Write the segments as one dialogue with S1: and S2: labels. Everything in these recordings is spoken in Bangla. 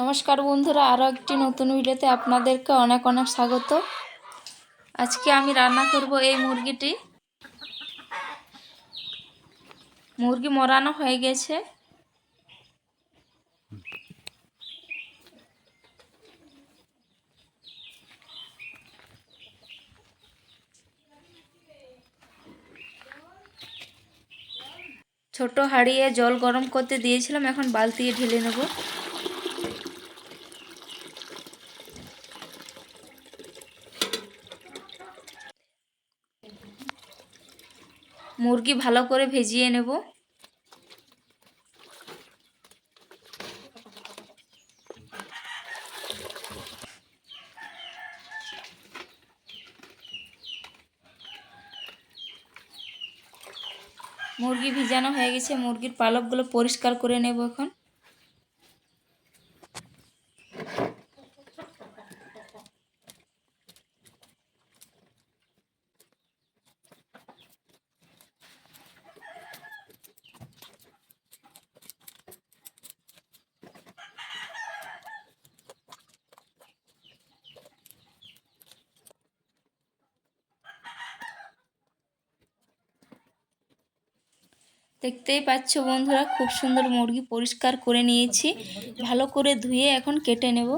S1: নমস্কার বন্ধুরা, আরও একটি নতুন ভিডিওতে আপনাদেরকে অনেক অনেক স্বাগত। আজকে আমি রান্না করব এই মুরগিটি। মুরগি মরানো হয়ে গেছে। ছোট হাঁড়িয়ে জল গরম করতে দিয়েছিলাম, এখন বালতি ঢেলে নেব। মুরগি ভালো করে ভেজিয়ে নেব। মুরগি ভিজানো হয়ে গেছে, মুরগির পালকগুলো পরিষ্কার করে নেব এখন। দেখতেই পাচ্ছ বন্ধুরা, খুব সুন্দর মুরগি পরিষ্কার করে নিয়েছি। ভালো করে ধুয়ে এখন কেটে নেব।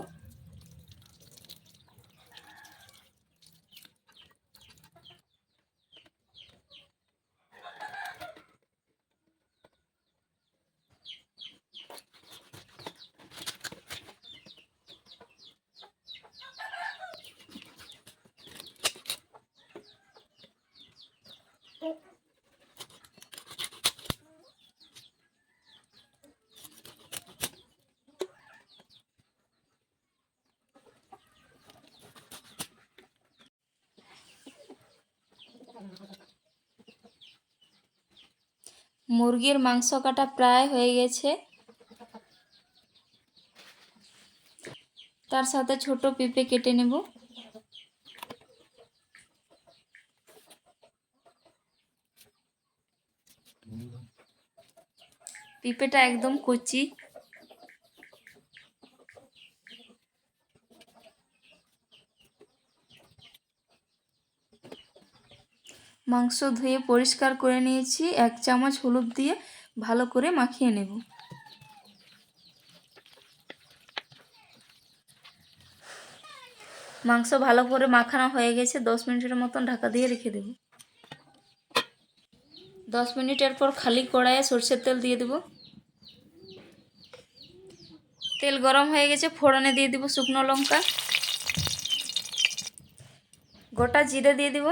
S1: মুরগির মাংস কাটা প্রায় হয়ে গেছে। তার সাথে ছোট পেঁপে কেটে নেব। পেঁপেটা একদম কচি। মাংস ধুয়ে পরিষ্কার করে নিয়েছি। এক চামচ হলুদ দিয়ে ভালো করে মাখিয়ে নেব। মাংস ভালো করে মাখানো হয়ে গেছে। দশ মিনিটের মতন ঢাকা দিয়ে রেখে দেব। দশ মিনিটের পর খালি কড়াইয়ে সর্ষের তেল দিয়ে দেব। তেল গরম হয়ে গেছে, ফোড়নে দিয়ে দিব শুকনো লঙ্কা। গোটা জিরে দিয়ে দিব।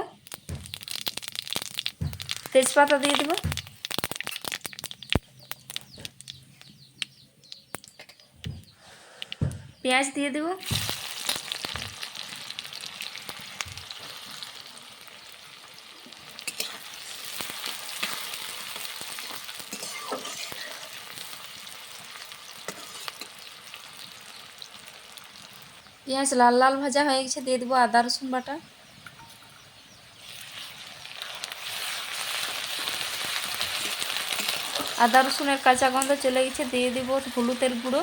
S1: তেজপাতা দিয়ে দেব। পেঁয়াজ দিয়ে দেব। পেঁয়াজ লাল লাল ভাজা হয়ে গেছে, দিয়ে দেবো আদা রসুন বাটা। আদা রসুনের কাঁচা গন্ধ চলে গেছে, দিয়ে দিব হলুদের গুঁড়ো।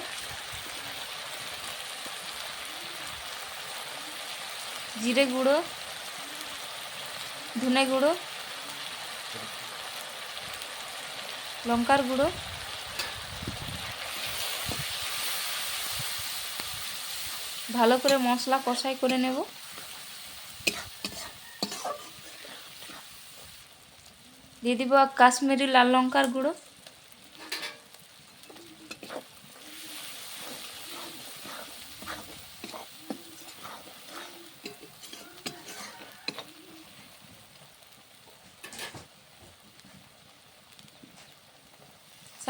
S1: জিরে গুঁড়ো, ধনে গুঁড়ো, লঙ্কার গুঁড়ো। ভালো করে মশলা কষাই করে নেব। দিয়ে দিব কাশ্মীরি লাল লঙ্কার গুঁড়ো।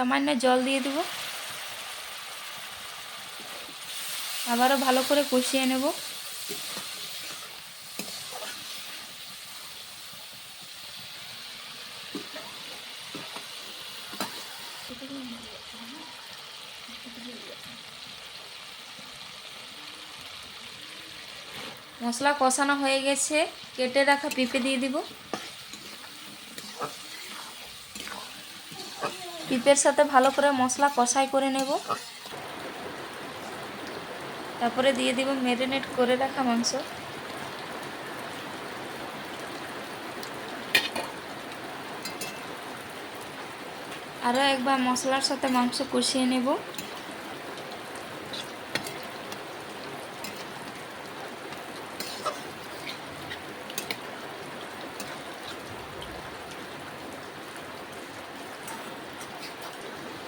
S1: সামান্য জল দিয়ে দেব। আবারও ভালো করে কষিয়ে নেব। মশলা কষানো হয়ে গেছে। কেটে রাখা পেঁপে দিয়ে দিব। পেঁপের সাথে ভালো করে মশলা কষাই করে নেব। তারপরে দিয়ে দিব ম্যারিনেট করে রাখা মাংস। আরও একবার মশলার সাথে মাংস কষিয়ে নেব।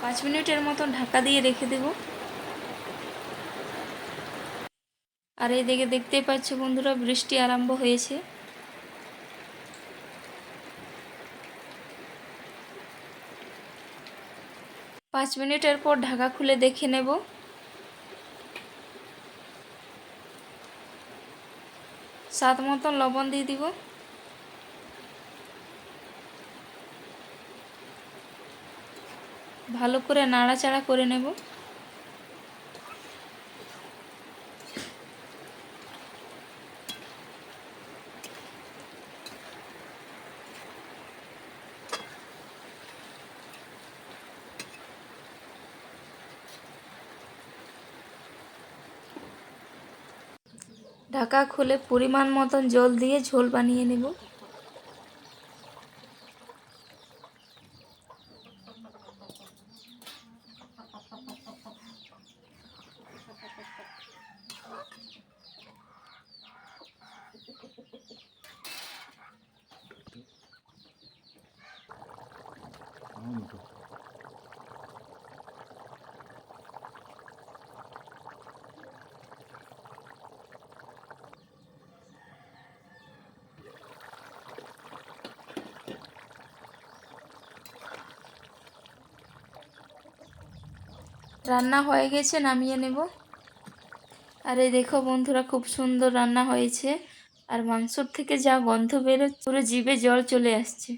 S1: পাঁচ মিনিটের মতন ঢাকা দিয়ে রেখে দেব। আর এইদিকে দেখতেই পাচ্ছ বন্ধুরা, বৃষ্টি আরম্ভ হয়েছে। পাঁচ মিনিটের পর ঢাকা খুলে দেখে নেব। স্বাদ মতন লবণ দিয়ে দিব। ভালো করে নাড়াচাড়া করে নেব। ঢাকা খুলে পরিমাণ মতন জল দিয়ে ঝোল বানিয়ে নেব। রান্না হয়ে গেছে, নামিয়ে নেব। আর এই দেখো বন্ধুরা, খুব সুন্দর রান্না হয়েছে। আর মাংসর থেকে যা গন্ধ বেরোচ্ছে, পুরো জিভে জল চলে আসছে।